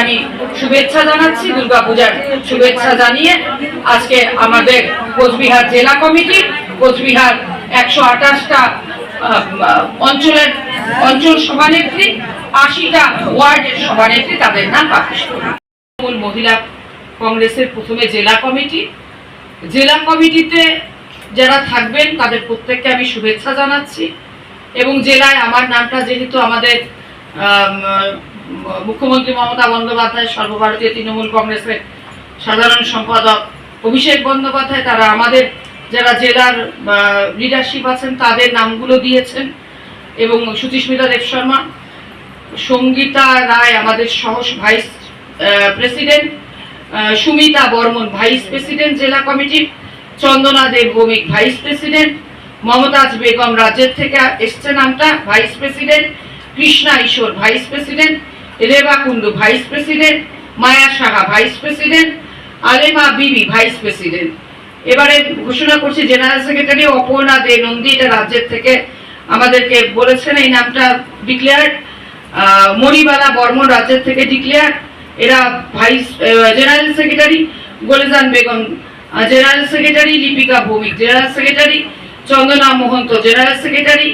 আমি শুভেচ্ছা জানাচ্ছি দুর্গাপূজার শুভেচ্ছা জানিয়ে আজকে আমাদের কোচবিহার জেলা কমিটি কোচবিহার একশো আঠাশটা অঞ্চলের অঞ্চল সভানেত্রী আশিটা ওয়ার্ডের সভানেত্রী তাদের নাম তৃণমূল মহিলা কংগ্রেসের প্রথমে জেলা কমিটি। জেলা কমিটিতে যারা থাকবেন তাদের প্রত্যেককে আমি শুভেচ্ছা জানাচ্ছি। এবং জেলায় আমার নামটা যেহেতু আমাদের আম, মুখ্যমন্ত্রী মমতা বন্দ্যোপাধ্যায়, সর্বভারতীয় তৃণমূল কংগ্রেসের সাধারণ সম্পাদক অভিষেক বন্দ্যোপাধ্যায়, তারা আমাদের যারা জেলার লিডারশিপ আছেন, তাদের নামগুলো দিয়েছেন। এবং সুচিস্মিতা দেব শর্মা, সঙ্গীতা রায় আমাদের সহ vice president Sumita Barman vice president জেলা কমিটির চন্দনা দেব ভৌমিক ভাইস প্রেসিডেন্ট মমতাজ বেগম রাজ্যের থেকে এসছে নামটা vice president Krishna Ishwar vice president Reba Kundu vice president, Maya Saha vice president, Alema Bibi vice president. এবারে ঘোষণা করছি, জেনারেল সেক্রেটারি অপর্ণা দে নন্দী, এটা রাজ্যের থেকে আমাদেরকে বলেছেন, এই নামটা ডিক্লেয়ার মণিবালা বর্মন রাজ্যের থেকে ডিক্লেয়ার এরা vice general secretary Golejan Begum general secretary Lipika Bhowmik, general secretary Chandana Mohanta, general secretary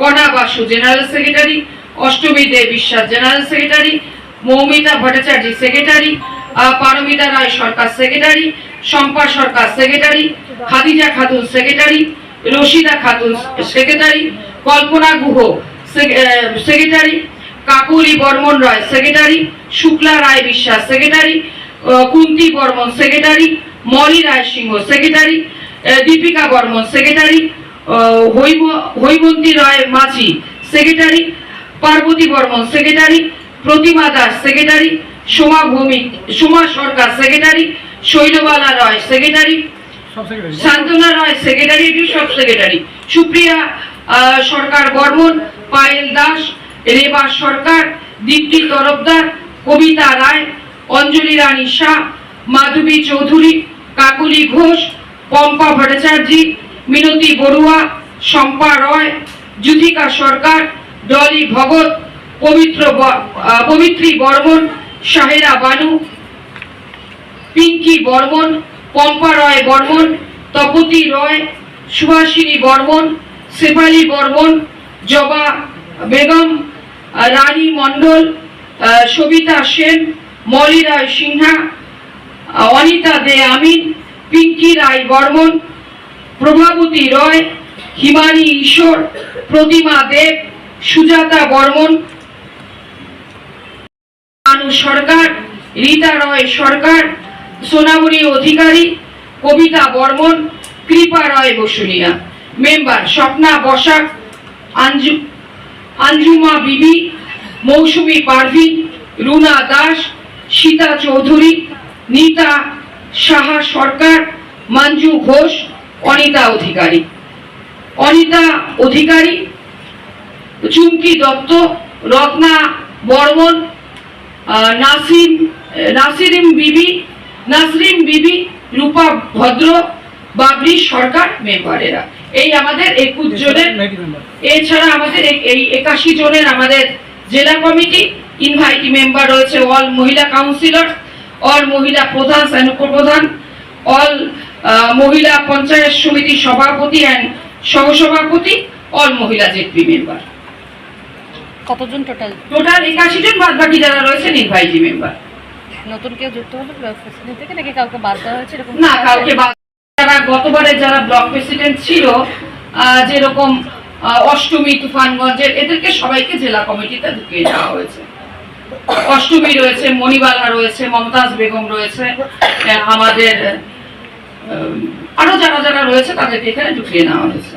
Kana Basu, general secretary Ashtami De Biswas general secretary, Moumita Bhattacharya secretary Paramita Roy Sarkar secretary, Shampa Sarkar secretary, Khadija Khatun secretary, Rashida Khatun secretary, Kalpana Guha secretary, Kakuli Barman Roy secretary, Shukla Roy Biswas secretary Kunti Barman secretary, Moli Roy Singha secretary Dipika Barman secretary Haima- Haimanti Roy Majhi secretary Parbati Barman secretary Pratima Das secretary Soma Bhowmik Soma Sarkar secretary Shailabala Roy secretary Santana Roy secretary এটি সব secretary Supriya Sarkar Barman Payel Das Reba Sarkar Dipti Tarafdar Kabita Roy Anjali Rani Shah Madhabi Chowdhury Kakuli Ghosh Pampa Bhattacharya Minati Barua Shampa Roy Juthika Sarkar Dolly Bhagat Pabitra Pabitri Barman, শাহেরা Banu, Pinki Barman, Pampa রয় বর্মন, তপতি রয়, সুভাষিনী বর্মন, শেফালি বর্মন, জবা বেগম রানী মণ্ডল সবিতা সেন, মলি রায় সিনহা অনিতা দে আমিন, পিঙ্কি রায় বর্মন, প্রভাবতী রয় হিমানী ঈশ্বর, প্রতিমা দেব সুজাতা বর্মন আনু সরকার, রীতা রয় সরকার, সোনামণি অধিকারী, Kabita Barman, Kripa Roy Basunia. Member Swapna Basak, Anju, Anjuma Bibi, Mousumi Parvin Runa Das, Sita Chowdhury, নিতা সাহা সরকার, মঞ্জু ঘোষ, অনিতা অধিকারী। অনিতা অধিকারী চুমকি দত্ত রত্না বর্মন নাসিম নাসিরিম বিবি নাসরিম বিবি রূপা ভদ্র বাবরি সরকার মেম্বারেরা। এই আমাদের একুশ জনের এছাড়া আমাদের এই- একাশি জনের আমাদের জেলা কমিটি ইনভাইটি মেম্বার রয়েছে অল মহিলা কাউন্সিলর অল মহিলা প্রধান স্যানুকো প্রধান অল মহিলা পঞ্চায়েত সমিতি সভাপতি অ্যান্ড সহসভাপতি অল মহিলা জেপি মেম্বার। কতজন টোটাল টোটাল একাশি জন বাদ বাকি যারা রয়েছেন ইনভাইটি মেম্বার নতুন কেউ যুক্ত হলো ব্লক প্রেসিডেন্ট থেকে নাকি কাউকে বাদ দেওয়া হয়েছে এরকম? না কাউকে বাদ যারা গতবারে যারা ব্লক প্রেসিডেন্ট ছিল যেরকম অষ্টমী তুফানগঞ্জের এদেরকে সবাইকে জেলা কমিটিতে ঢুকিয়ে দেওয়া হয়েছে। অষ্টমী রয়েছে মণিবালা রয়েছে মমতাজ বেগম রয়েছে আমাদের আরও যারা যারা রয়েছে তাদেরকে এখানে ঢুকিয়ে নেওয়া হয়েছে।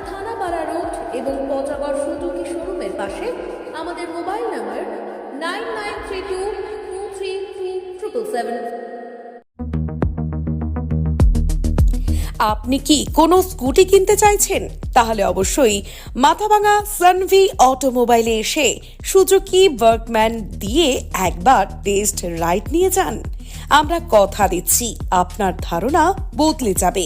এবং পচাগড় সুজুকি শোরুমের পাশে আমাদের mobile number nine nine three two two three two triple seven. আপনি কি কোনো স্কুটি কিনতে চাইছেন? তাহলে অবশ্যই মাথাভাঙা সানভি অটোমোবাইলে এসে সুজুকি ওয়ার্কম্যান দিয়ে একবার টেস্ট রাইড নিয়ে যান। আমরা কথা দিচ্ছি, আপনার ধারণা বদলে যাবে।